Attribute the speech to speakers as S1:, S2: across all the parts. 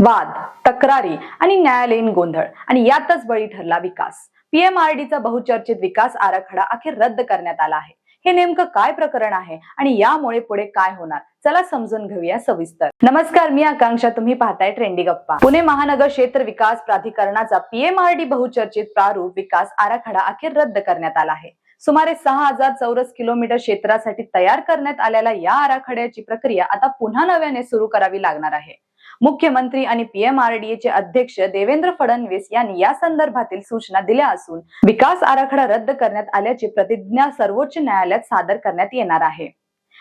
S1: वाद तक्रारी आणि न्यायालयीन गोंधळ. आणि यातच बळी ठरला विकास. पीएमआरडीचा बहुचर्चित विकास आराखडा अखेर रद्द करण्यात आला आहे. हे नेमकं काय प्रकरण आहे आणि यामुळे पुढे काय होणार? चला समजून घेऊया सविस्तर. नमस्कार मी आकांक्षा. तुम्ही पाहताय ट्रेंडी गप्पा. पुणे महानगर क्षेत्र विकास प्राधिकरणाचा पीएमआरडी बहुचर्चित प्रारूप विकास आराखडा अखेर रद्द करण्यात आला आहे. सुमारे सहा हजार चौरस किलोमीटर क्षेत्रासाठी तयार करण्यात आलेल्या या आराखड्याची प्रक्रिया आता पुन्हा नव्याने सुरू करावी लागणार आहे. मुख्यमंत्री आणि पीएमआरडीएचे अध्यक्ष देवेंद्र फडणवीस यांनी या संदर्भातील सूचना दिल्या असून विकास आराखडा रद्द करण्यात आल्याची प्रतिज्ञा सर्वोच्च न्यायालयात सादर करण्यात येणार आहे.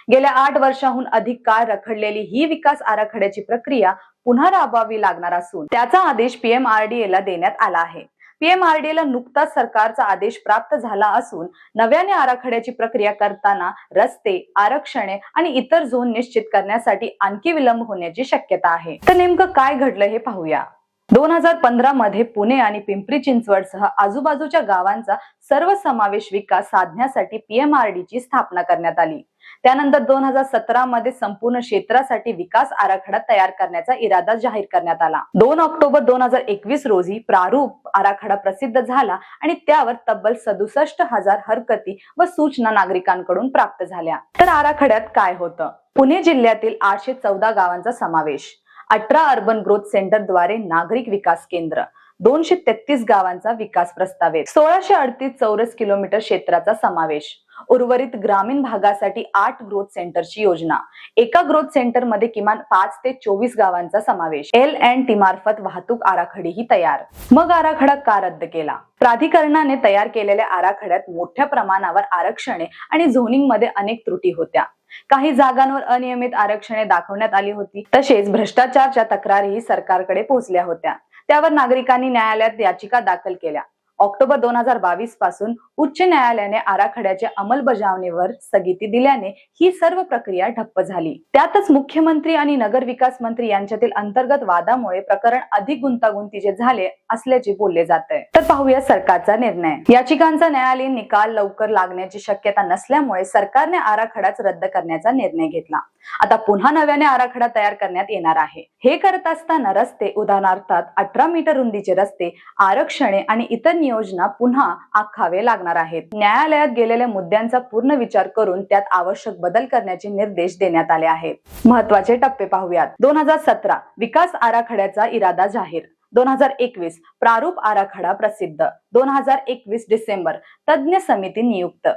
S1: गेल्या आठ वर्षाहून अधिक काळ रखडलेली ही विकास आराखड्याची प्रक्रिया पुन्हा राबवावी लागणार असून त्याचा आदेश पीएमआरडीए ला देण्यात आला आहे. पीएमआरडीएला नुकताच सरकारचा आदेश प्राप्त झाला असून नव्याने आराखड्याची प्रक्रिया करताना रस्ते आरक्षणे आणि इतर झोन निश्चित करण्यासाठी आणखी विलंब होण्याची शक्यता आहे. तर नेमकं काय घडलं हे पाहूया. दोन हजार पंधरा मध्ये पुणे आणि पिंपरी चिंचवडसह आजूबाजूच्या गावांचा सर्वसमावेश विकास साधण्यासाठी पीएमआरडी ची स्थापना करण्यात आली. त्यानंतर दोन हजार सतरा मध्ये संपूर्ण क्षेत्रासाठी विकास आराखडा तयार करण्याचा इरादा जाहीर करण्यात आला. दोन ऑक्टोबर दोन हजार एकवीस रोजी प्रारूप आराखडा प्रसिद्ध झाला आणि त्यावर तब्बल सदुसष्ट हजार हरकती व सूचना नागरिकांकडून प्राप्त झाल्या. तर आराखड्यात काय होतं? पुणे जिल्ह्यातील आठशे चौदा गावांचा समावेश. अठरा अर्बन ग्रोथ सेंटरद्वारे नागरिक विकास केंद्र दोनशे तेहतीस गावांचा विकास प्रस्तावित सोळाशे अडतीस चौरस किलोमीटर क्षेत्राचा समावेश. उर्वरित ग्रामीण भागासाठी आठ ग्रोथ सेंटरची योजना. एका ग्रोथ सेंटरमध्ये किमान पाच ते चोवीस गावांचा समावेश. एल अँड टी मार्फत वाहतूक आराखडीही तयार. मग आराखडा का रद्द केला? प्राधिकरणाने तयार केलेल्या आराखड्यात मोठ्या प्रमाणावर आरक्षणे आणि झोनिंगमध्ये अनेक त्रुटी होत्या. काही जागांवर अनियमित आरक्षणे दाखवण्यात आली होती. तसेच भ्रष्टाचारच्या तक्रारीही सरकारकडे पोहोचल्या होत्या. त्यावर नागरिकांनी न्यायालयात याचिका दाखल केल्या. ऑक्टोबर दोन हजार बावीसपासून उच्च न्यायालयाने आराखड्याच्या अंमलबजावणीवर स्थगिती दिल्याने ही सर्व प्रक्रिया ठप्प झाली. त्यातच मुख्यमंत्री आणि नगर विकास मंत्री यांच्यातील अंतर्गत वादामुळे प्रकरण अधिक गुंतागुंतीचे झाले असल्याचे बोलले जात आहे तर पाहूया सरकारचा निर्णय. याचिकांचा न्यायालयीन निकाल लवकर लागण्याची शक्यता नसल्यामुळे सरकारने आराखडाच रद्द करण्याचा निर्णय घेतला. आता पुन्हा नव्याने आराखडा तयार करण्यात येणार आहे. हे करत असताना रस्ते उदाहरणार्थ अठरा मीटर रुंदीचे रस्ते आरक्षणे आणि इतर नियोजना पुन्हा आखावे लागणार आहेत. न्यायालयात गेलेल्या मुद्द्यांचा पूर्ण विचार करून त्यात आवश्यक बदल करण्याचे निर्देश देण्यात आले आहेत. महत्त्वाचे टप्पे पाहूयात. दोन हजार सतरा विकास आराखड्याचा इरादा जाहीर. दोन हजार एकवीस प्रारूप आराखडा प्रसिद्ध. दोन हजार एकवीस डिसेंबर तज्ज्ञ समिती नियुक्त.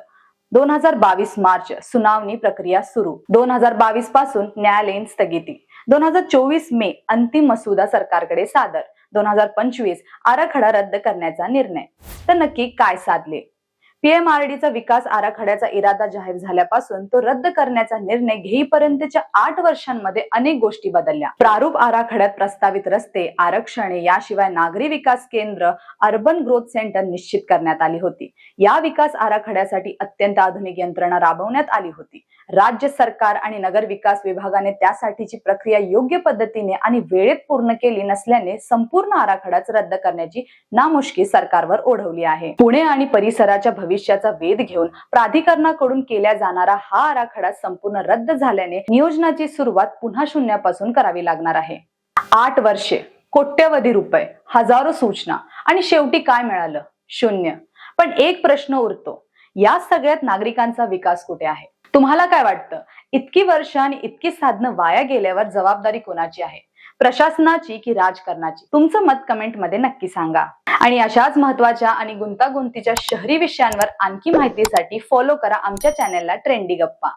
S1: दोन हजार बावीस मार्च सुनावणी प्रक्रिया सुरू. दोन हजार बावीसपासून न्यायालयीन स्थगिती. दोन हजार चोवीस मे अंतिम मसुदा सरकारकडे सादर. दोन हजार पंचवीस आराखडा रद्द करण्याचा निर्णय. तर नक्की काय साधले? पीएमआरडीचा विकास आराखड्याचा इरादा जाहीर झाल्यापासून तो रद्द करण्याचा निर्णय घेईपर्यंतच्या आठ वर्षांमध्ये अनेक गोष्टी बदलल्या. प्रारूप आराखड्यात प्रस्तावित रस्ते आरक्षणे याशिवाय नागरी विकास केंद्र अर्बन ग्रोथ सेंटर निश्चित करण्यात आली होती. या विकास आराखड्यासाठी अत्यंत आधुनिक यंत्रणा राबवण्यात आली होती. राज्य सरकार आणि नगर विकास विभागाने त्यासाठीची प्रक्रिया योग्य पद्धतीने आणि वेळेत पूर्ण केली नसल्याने संपूर्ण आराखडाच रद्द करण्याची नामुष्की सरकारवर ओढवली आहे. पुणे आणि परिसराच्या भविष्याचा वेध घेऊन प्राधिकरणाकडून केल्या जाणारा हा आराखडा संपूर्ण रद्द झाल्याने नियोजनाची सुरुवात पुन्हा शून्यापासून करावी लागणार आहे. आठ वर्षे कोट्यवधी रुपये हजारो सूचना आणि शेवटी काय मिळालं? शून्य. पण एक प्रश्न उरतो. या सगळ्यात नागरिकांचा विकास कुठे आहे? तुम्हाला काय वाटतं? इतकी वर्ष आणि इतकी साधनं वाया गेल्यावर जबाबदारी कोणाची आहे? प्रशासनाची की राजकारणाची? तुमचं मत कमेंटमध्ये नक्की सांगा. आणि अशाच महत्त्वाच्या आणि गुंतागुंतीच्या शहरी विषयांवर आणखी माहितीसाठी फॉलो करा आमच्या चॅनेलला ट्रेंडी गप्पा